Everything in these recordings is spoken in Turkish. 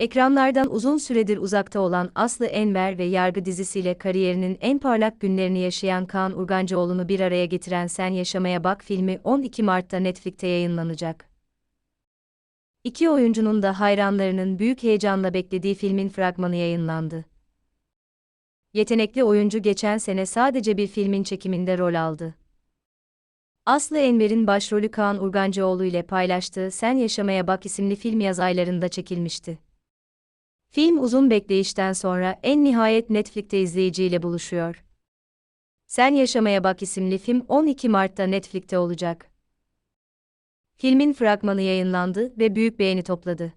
Ekranlardan uzun süredir uzakta olan Aslı Enver ve Yargı dizisiyle kariyerinin en parlak günlerini yaşayan Kaan Urgancıoğlu'nu bir araya getiren Sen Yaşamaya Bak filmi 12 Mart'ta Netflix'te yayınlanacak. İki oyuncunun da hayranlarının büyük heyecanla beklediği filmin fragmanı yayınlandı. Yetenekli oyuncu geçen sene sadece bir filmin çekiminde rol aldı. Aslı Enver'in başrolü Kaan Urgancıoğlu ile paylaştığı Sen Yaşamaya Bak isimli film yaz aylarında çekilmişti. Film uzun bekleyişten sonra en nihayet Netflix'te izleyiciyle buluşuyor. Sen Yaşamaya Bak isimli film 12 Mart'ta Netflix'te olacak. Filmin fragmanı yayınlandı ve büyük beğeni topladı.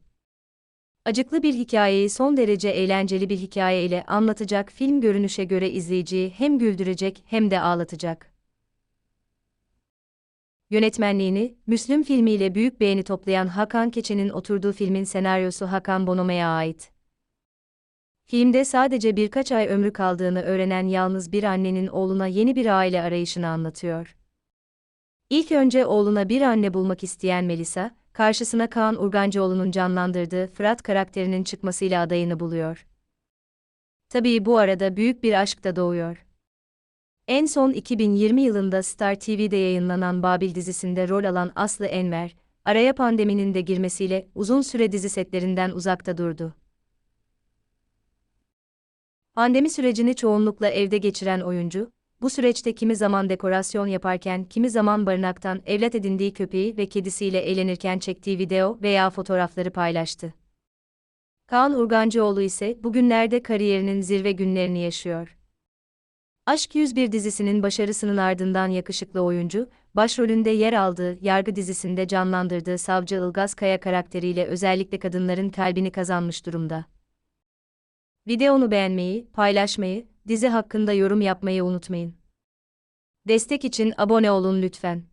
Acıklı bir hikayeyi son derece eğlenceli bir hikaye ile anlatacak film görünüşe göre izleyiciyi hem güldürecek hem de ağlatacak. Yönetmenliğini, Müslüm filmiyle büyük beğeni toplayan Hakan Keçe'nin oturduğu filmin senaryosu Hakan Bonomo'ya ait. Filmde sadece birkaç ay ömrü kaldığını öğrenen yalnız bir annenin oğluna yeni bir aile arayışını anlatıyor. İlk önce oğluna bir anne bulmak isteyen Melisa, karşısına Kaan Urgancıoğlu'nun canlandırdığı Fırat karakterinin çıkmasıyla adayını buluyor. Tabii bu arada büyük bir aşk da doğuyor. En son 2020 yılında Star TV'de yayınlanan Babil dizisinde rol alan Aslı Enver, araya pandeminin de girmesiyle uzun süre dizi setlerinden uzakta durdu. Pandemi sürecini çoğunlukla evde geçiren oyuncu, bu süreçte kimi zaman dekorasyon yaparken kimi zaman barınaktan evlat edindiği köpeği ve kedisiyle eğlenirken çektiği video veya fotoğrafları paylaştı. Kaan Urgancıoğlu ise bugünlerde kariyerinin zirve günlerini yaşıyor. Aşk 101 dizisinin başarısının ardından yakışıklı oyuncu, başrolünde yer aldığı Yargı dizisinde canlandırdığı savcı Ilgaz Kaya karakteriyle özellikle kadınların kalbini kazanmış durumda. Videonu beğenmeyi, paylaşmayı, dizi hakkında yorum yapmayı unutmayın. Destek için abone olun lütfen.